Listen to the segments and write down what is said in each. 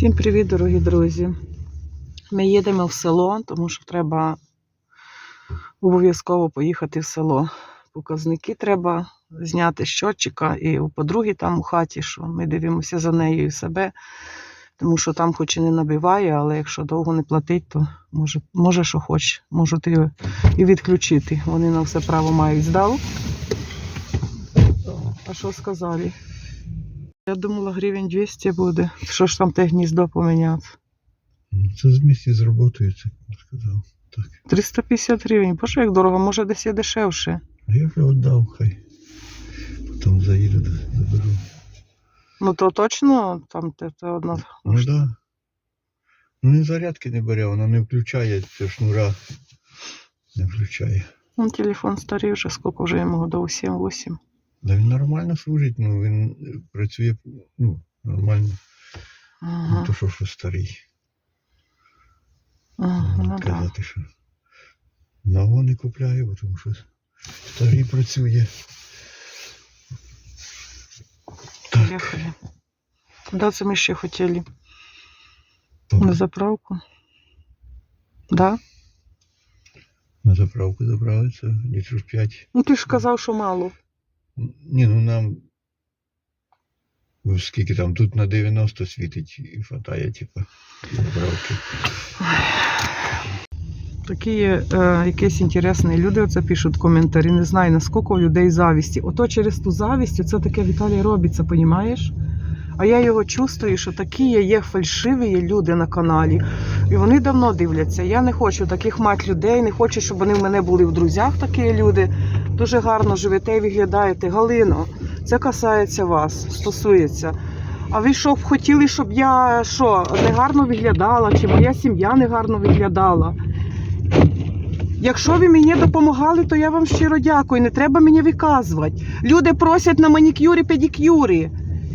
Всім привіт, дорогі друзі. Ми їдемо в село, тому що треба обов'язково поїхати в село. Показники треба зняти з щотчика і у подруги там у хаті, що ми дивимося за нею і себе, тому що там хоч і не набиває, але якщо довго не платить, то може, може що хоче, можуть і відключити. Вони на все право мають здав. А що сказали? Я думала, гривень 200 буде. Що ж там те гніздо поміняти? Ну, Це з місті з роботою, це сказав. Так. 350 гривень. Боже, як дорого, може десь є дешевше. А я вже віддав, хай. Потім заїду, заберу. Ну то точно там те, те одна. Ну так. Да. Ну він зарядки не бере, вона не включає це шнура. Не включає. Ну, телефон старий вже, скільки вже йому до 7-8. Да він нормально служить, ну він працює ну, нормально. Ага. Не то, що, що старий. ага, ну. Казати, що нового не купляє, бо тому що старий працює. Так, Поїхали. Куди це ми ще хотіли? поки На заправку? Да? на заправку забралися, літрів 5. Ну ти ж казав, що мало. Ні, ну нам. Скільки там тут на 90 світить і хватає, типу. Такі є е, якісь інтересні люди оце пишуть коментарі. Не знаю, наскільки у людей завісті. Ото через ту завість, це таке Віталій робиться, понімаєш? А я його чувствую, що такі є фальшиві люди на каналі. І вони давно дивляться. Я не хочу таких мать людей, не хочу, щоб вони в мене були в друзях, такі люди. Дуже гарно живете і виглядаєте. Галино, це касається вас, стосується. А ви що б хотіли, щоб я що, не гарно виглядала, чи моя сім'я не гарно виглядала? Якщо ви мені допомагали, то я вам щиро дякую. Не треба мені виказувати. Люди просять на манікюрі, педикюрі.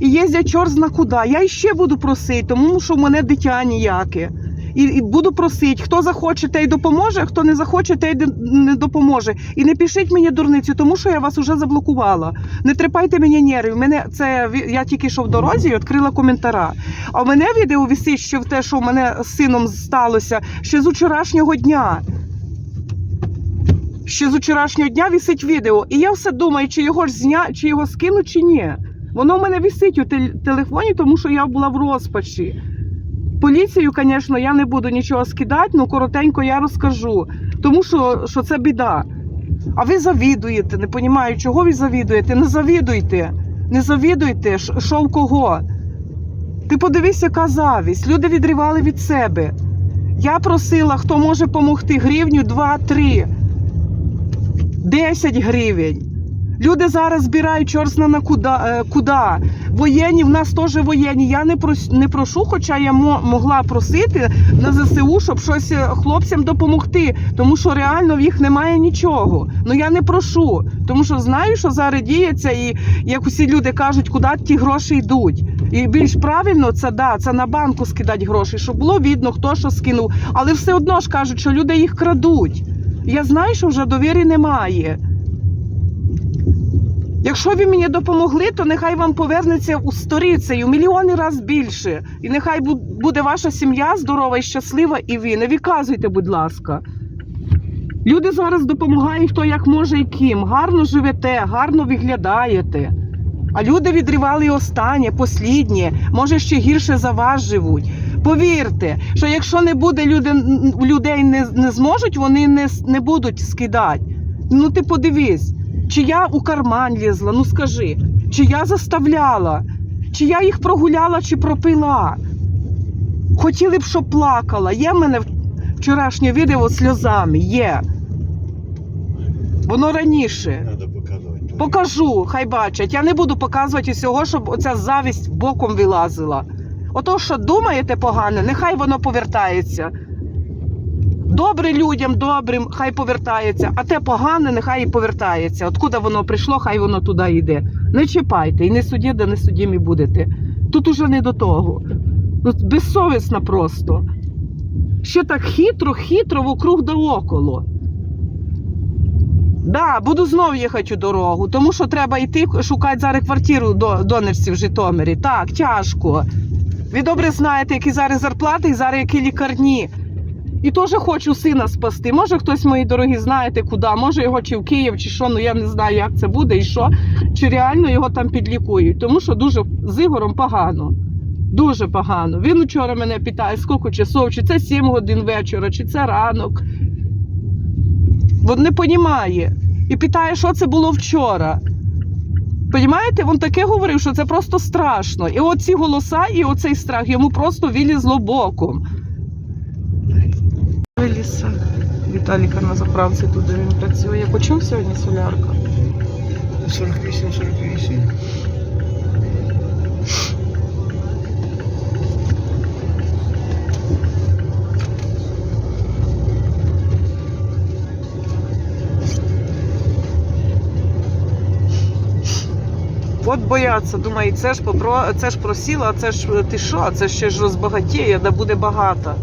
І їздять чорт зна куди. Я іще буду просити, тому що в мене дитя ніяке. І, і буду просити, хто захоче, той допоможе, а хто не захоче, той не допоможе. І не пишіть мені дурницю, тому що я вас вже заблокувала. Не трепайте мені нервів. Мене це я тільки що в дорозі і відкрила коментара. А мене відео висить ще в те, що в мене з сином сталося ще з вчорашнього дня. Ще з вчорашнього дня висить відео. І я все думаю, чи його ж зня, чи його скинуть, чи ні. Воно в мене висить у телефоні, тому що я була в розпачі. Поліцію, звісно, я не буду нічого скидати, але коротенько я розкажу. Тому що, що це біда. А ви завідуєте, не розумію, чого ви завідуєте. Не завідуйте. Не завідуйте, що в кого. Ти подивись, яка завість. Люди відривали від себе. Я просила, хто може допомогти гривню, два, три. 10 гривень. Люди зараз збирають чорсна на куди, е, куди. Воєнні, в нас теж воєнні. Я не прос, не прошу, хоча я мо, могла просити на ЗСУ, щоб щось е, хлопцям допомогти, тому що реально в їх немає нічого. Ну я не прошу, тому що знаю, що зараз діється, і як усі люди кажуть, куди ті гроші йдуть. І більш правильно це да, це на банку скидати гроші, щоб було видно, хто що скинув. Але все одно ж кажуть, що люди їх крадуть. Я знаю, що вже довіри немає. Якщо ви мені допомогли, то нехай вам повернеться у сторицею мільйони разів більше. І нехай буде ваша сім'я здорова і щаслива, і ви. Не виказуйте, будь ласка. Люди зараз допомагають хто як може і ким. Гарно живете, гарно виглядаєте. А люди відривали останнє, посліднє, може ще гірше за вас живуть. Повірте, що якщо не буде люди, людей не, не зможуть, вони не, не будуть скидати. Ну ти подивись, чи я у карман лізла, ну скажи, чи я заставляла, чи я їх прогуляла, чи пропила. Хотіли б, щоб плакала. Є в мене вчорашнє відео сльозами, є. Воно раніше. Покажу, хай бачать. Я не буду показувати усього, щоб оця завість боком вилазила. Ото, що думаєте погане, нехай воно повертається. Добре людям, добрим, хай повертається, а те погане, нехай і повертається. Откуда воно прийшло, хай воно туди йде. Не чіпайте і не судді, де не судімі будете. Тут уже не до того. Тут безсовісно просто. Ще так хитро, хитро вокруг да около. Да, буду знов їхати у дорогу, тому що треба йти шукати зараз квартиру до донорців в Житомирі. Так, тяжко. Ви добре знаєте, які зараз зарплати і зараз які лікарні. І теж хочу сина спасти. Може, хтось, мої дорогі, знаєте, куди. Може його чи в Київ, чи що, ну я не знаю, як це буде і що. Чи реально його там підлікують. Тому що дуже з Ігорем погано. Дуже погано. Він вчора мене питає, скільки часов, чи це 7 годин вечора, чи це ранок. Він не розуміє. І питає, що це було вчора. Понімаєте, він таке говорив, що це просто страшно. І оці голоса, і оцей страх йому просто вилізло боком. Виліса. Віталіка на заправці тут де він працює. Почув сьогодні солярка? 48-48. От бояться, думаю, це ж попро... це ж просіло, а це ж ти що? Це ще ж розбагатіє, да буде багато.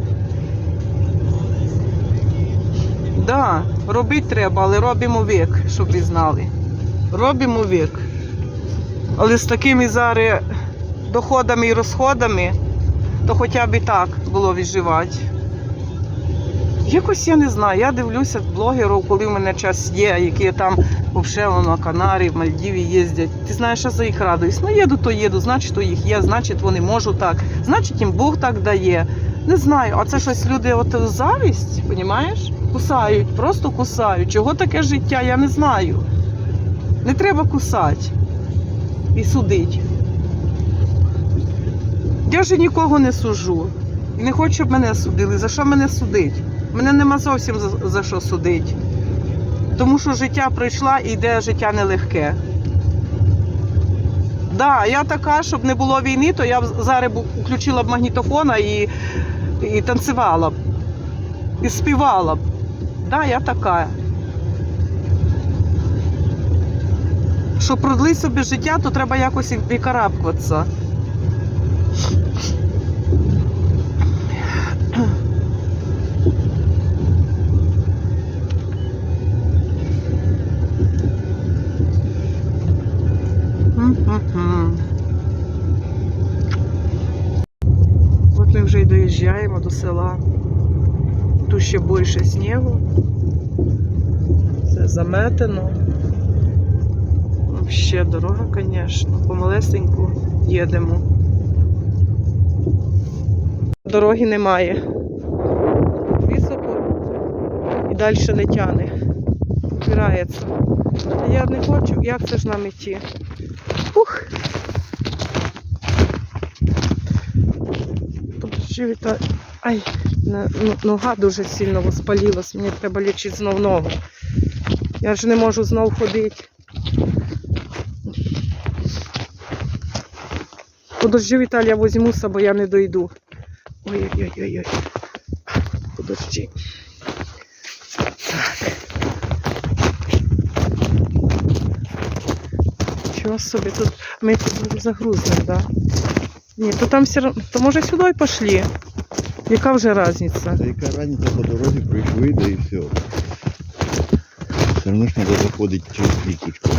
Да, робити треба, але робимо вік, щоб ви знали. Робимо вік. Але з такими зараз доходами і розходами, то хоча б і так було відживати. Якось я не знаю. Я дивлюся блогерів, коли в мене час є, які там взагалі на Канарі, в Мальдіві їздять. Ти знаєш, я за їх радуюсь. Ну їду, то їду, значить, то їх є, значить, вони можуть так, значить, їм Бог так дає. Не знаю, а це щось люди, от завість, розумієш? Кусають, просто кусають. Чого таке життя, я не знаю. Не треба кусати і судити. Я ж нікого не сужу. І не хочу, щоб мене судили. За що мене судить? Мене нема зовсім за, за що судити. Тому що життя пройшла і йде життя нелегке. Да, я така, щоб не було війни, то я б зараз включила б магнітофона і, і танцювала б. І співала б. Да, я така. Щоб продлити собі життя, то треба якось і викарабкуватися. От ми вже й доїжджаємо до села. Тут ще більше снігу. Це заметено. Ще дорога, звісно. Помалесеньку їдемо. Дороги немає. Тут високо і далі не тяне. Впирається. А я не хочу, як це ж нам іти? Ух. Подожди, Віта... Ай, на- ну, нога дуже сильно воспалилась, мені треба лічити знов ногу. Я ж не можу знов ходити. Подожди, Віталій, я возьмуся, бо я не дойду. Ой-ой-ой-ой. Подожди. Чого собі тут ми тут загрузнемо, да? Ні, то там все одно, то може сюди й пішли. Яка вже різниця? Та яка разниця по дорозі пройшли, да і все. Все одно ж треба заходити через кліточку.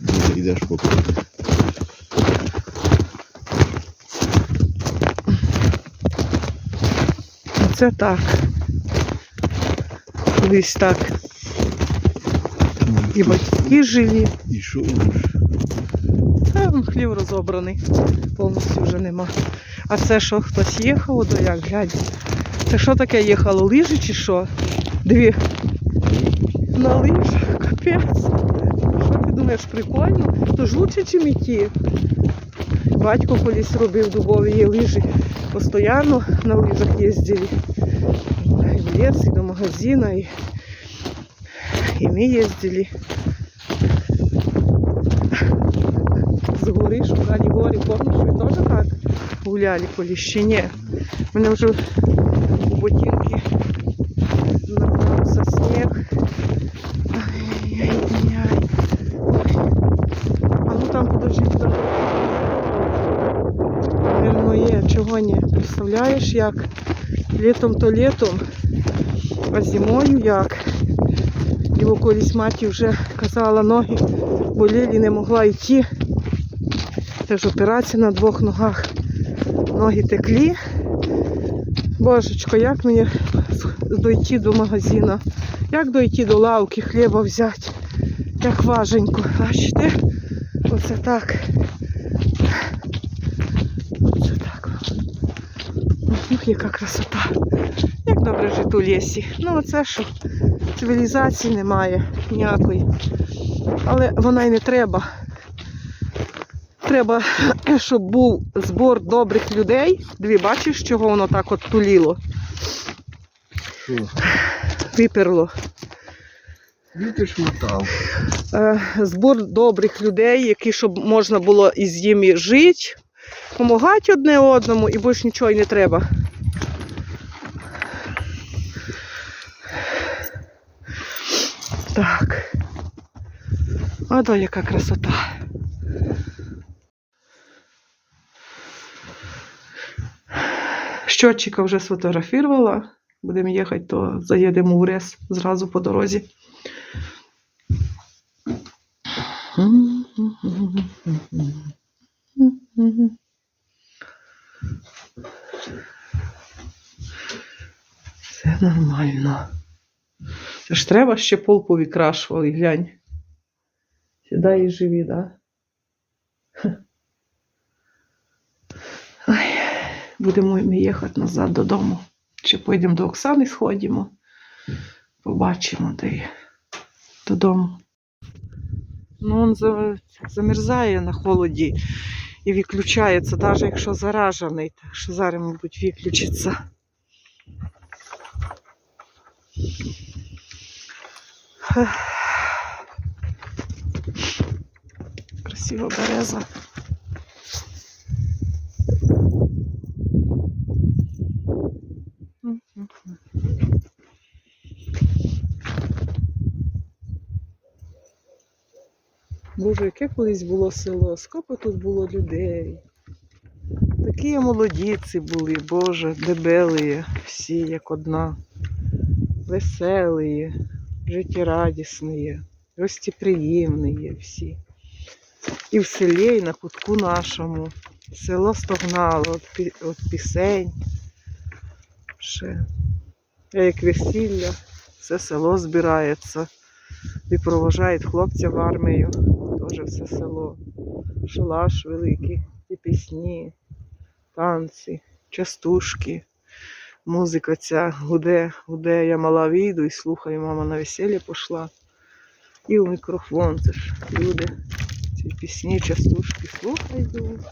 Дуже йдеш по кругу. Це так. Колись так. І батьки живі. І що? Та хлів розобраний. Повністю вже нема. А це що, хтось їхав, до як глянь. Це що таке їхало? Лижі чи що? Дві. На лижах, капець. Що ти думаєш, прикольно? То ж лучше, чим. Батько колись робив дубові лижі. Постоянно на лижах їздили. І в ліс, і до магазина, і, і ми їздили. З гори шукали гори. Помниш, ви теж так гуляли колись чи ні? Мене вже у ботинки набрався сніг. Ай-яй-яй. А ну там подожди, є, чого ні. Представляєш, як літом то літом, а зимою як. Його колись маті вже казала, ноги боліли, не могла йти. Це ж операція на двох ногах. Ноги теклі. Божечко, як мені дойти до магазину? Як дойти до лавки, хліба взяти? Як важенько. Бачите? Оце так. Оце так. Ух, яка красота. Як добре жити у лісі. Ну, оце що цивілізації немає ніякої. Але вона й не треба. Треба, щоб був збор добрих людей. Дві бачиш, чого воно так от туліло, Що? виперло. Вітер шмотав. Е, збор добрих людей, які щоб можна було із ними жити, допомагати одне одному і більше нічого й не треба. Так. Ото яка красота. Щотчика вже сфотографувала. Будемо їхати, то заїдемо в рес зразу по дорозі. Все нормально. Це ж треба ще пол повікрашували, глянь. Сідай і живі, да? Хе. Ой, будемо ми їхати назад додому. Чи поїдемо до Оксани, сходимо, побачимо, де є додому. Ну, він замерзає на холоді і виключається, навіть якщо заражений. Так що зараз, мабуть, виключиться. Красива береза. Боже, яке колись було село, скільки тут було людей. Такі молодіці були, Боже, дебелі, всі як одна, веселі, життєрадісні, гостеприємні всі. І в селі, і на кутку нашому. Село стогнало від, пісень. Ще. Як весілля, все село збирається і проважають хлопця в армію. Теж все село. Шалаш великий, і пісні, танці, частушки, музика ця гуде, гуде, я мала вийду і слухаю, мама на весілля пішла. І у мікрофон, це ж люди. Ці пісні, частушки слухають.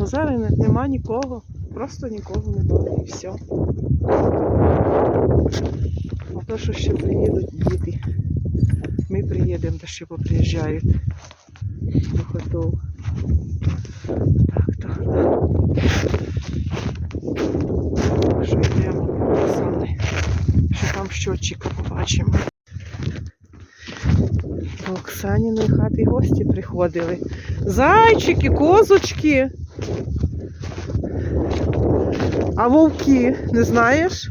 А зараз нема нікого, просто нікого немає і все. А то, що ще приїдуть діти. Ми приїдемо, та ще поприїжджають до. Так, так, так. Що йдемо Оксани. Що там щотчика побачимо. До Оксаніної хати гості приходили. Зайчики, козочки. А вовки, не знаєш?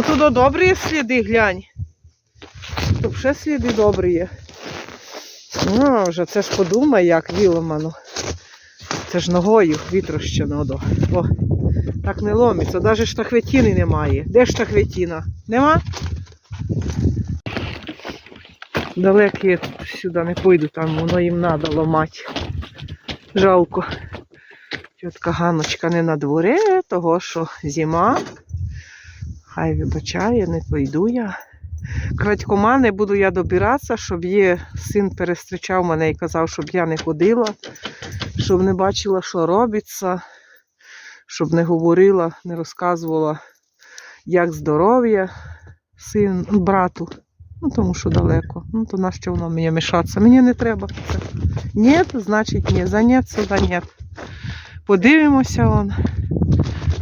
Тут туди добрі сліди, глянь. Тут ще сліди добрі є. Ну, вже це ж подумай, як віломано. Це ж ногою вітрощено. О, так не ломиться, навіть штахветіни немає. Де штахветіна? Нема? Далеко я сюди не пойду, там воно їм треба ламати. Жалко. Тітка Ганочка не на дворі, того що зима. Хай вибачає, не пойду я. Крадькома не буду я добиратися, щоб є син перестрічав мене і казав, щоб я не ходила, щоб не бачила, що робиться, щоб не говорила, не розказувала, як здоров'я син, брату. Ну, тому що далеко. Ну, то нащо воно мені мішатися? Мені не треба. Ні, значить ні. За ні. Подивимося он.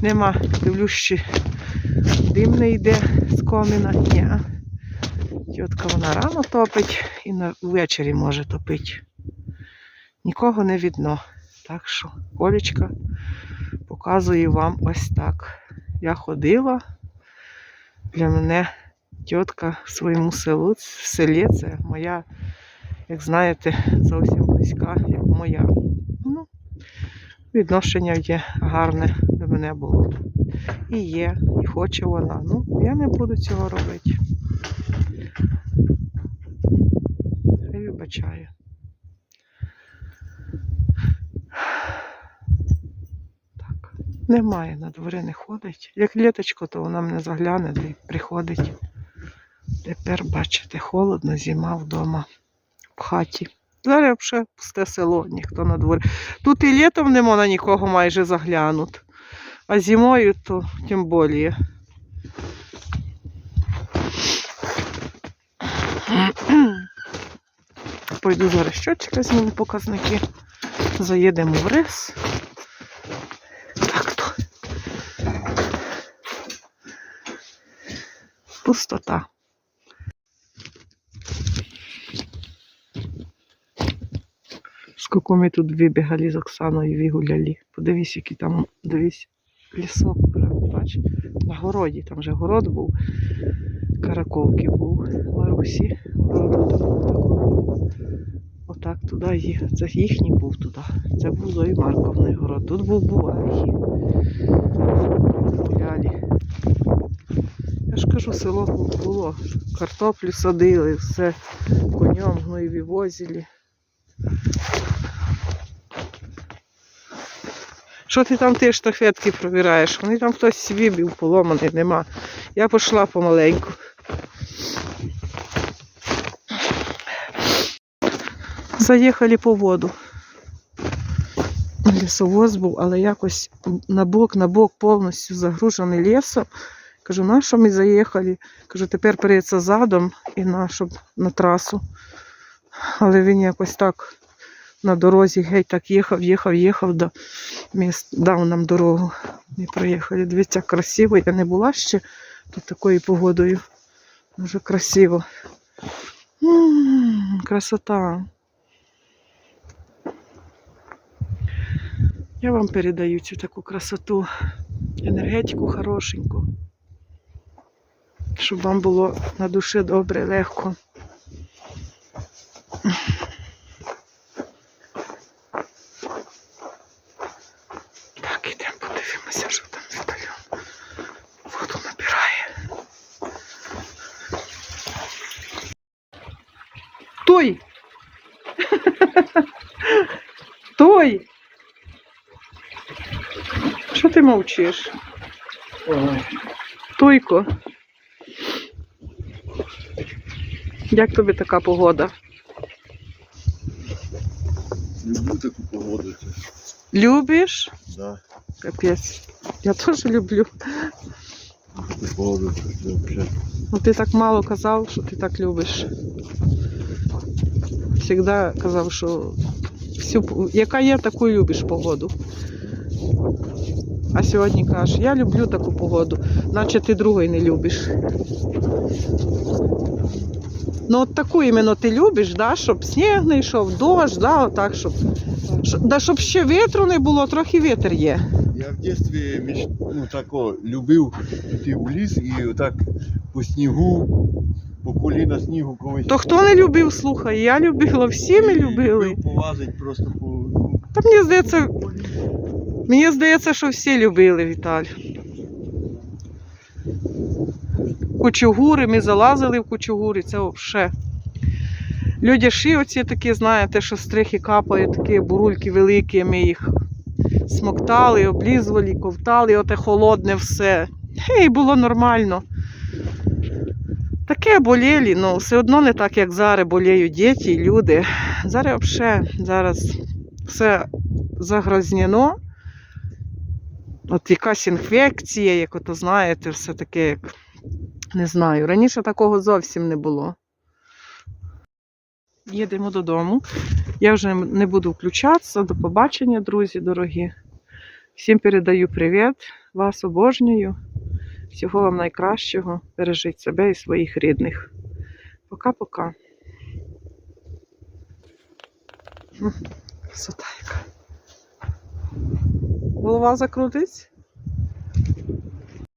Нема, дивлюсь, ще дим не йде з коміна. Ні. Тітка вона рано топить і ввечері може топити. Нікого не видно. Так що Колечка показує вам ось так. Я ходила. Для мене тітка в своєму селу, в селі це моя, як знаєте, зовсім близька, як моя. Ну, відношення є гарне до мене було. І є, і хоче вона. Ну, я не буду цього робити. Хай вибачає. Так. Немає, на двори не ходить. Як літочко, то вона мене загляне і приходить. Тепер, бачите, холодно, зима вдома, в хаті. Зараз взагалі пусте село, ніхто на дворі. Тут і літом не можна нікого майже заглянути. А зимою то тим більше. Пойду зараз щотчика зніму показники. Заїдемо в рис. Так то. Пустота. Скільки ми тут вибігали з Оксаною вигуляли. Подивись, який там, дивись, лісок бач, на городі, там вже город був, караковки був, там був такий. Отак туди їх. Це їхній був туди. Це був Зої Марковний город. Тут був Бувархі. Гуляли. Я ж кажу, село було. Картоплю садили, все конем гноєві возили. Що ти там ті штафетки провіраєш? Вони там хтось собі був поломаний, нема. Я пішла помаленьку. Заїхали по воду. Лісовоз був, але якось на бок, на бок повністю загружений лісом. Кажу, на що ми заїхали? Кажу, тепер переться задом і на, щоб на трасу. Але він якось так на дорозі геть так їхав, їхав, їхав до міст, дав нам дорогу. Ми проїхали. Дивіться, красиво. Я не була ще тут такою погодою. Дуже красиво. М, красота. Я вам передаю цю таку красоту, енергетику хорошеньку. Щоб вам було на душі добре, легко. Так, ідемо подивимося, що там Віталіон воду набирає. Той! Той! Ти мовчиш? Тойко. Як тобі така погода? Люблю таку погоду. це. Любиш? Да. Капець. Я теж люблю. Таку погоду. взагалі. Ну ти так мало казав, що ти так любиш. Всегда казав, що всю, яка є, таку любиш погоду. А сьогодні кажеш, я люблю таку погоду, наче ти другої не любиш. Ну от таку іменно ти любиш, да? щоб сніг не йшов, дощ, да? отак, щоб, да, щоб ще вітру не було, трохи вітер є. Я в дитинстві між... ну, тако, любив йти в ліс і отак по снігу, по коліна снігу колись. То хто не любив, слухай, я любила, всі ми І любили. любив Повазить просто по. Та мені здається. Мені здається, що всі любили Віталь. Кучугури, ми залазили в кучугури, це взагалі. Ши оці такі, знаєте, що стрихи капають, такі бурульки великі, ми їх смоктали, облізували, ковтали, оте холодне все. Гей, було нормально. Таке боліли, ну все одно не так, як зараз боліють діти і люди. Зараз взагалі, зараз все загрознено. От якась інфекція, як ото знаєте, все таке, як не знаю. Раніше такого зовсім не було. Їдемо додому. Я вже не буду включатися. До побачення, друзі дорогі. Всім передаю привіт, вас обожнюю. Всього вам найкращого. Бережіть себе і своїх рідних. Пока-пока. Красота яка. Голова закрутить?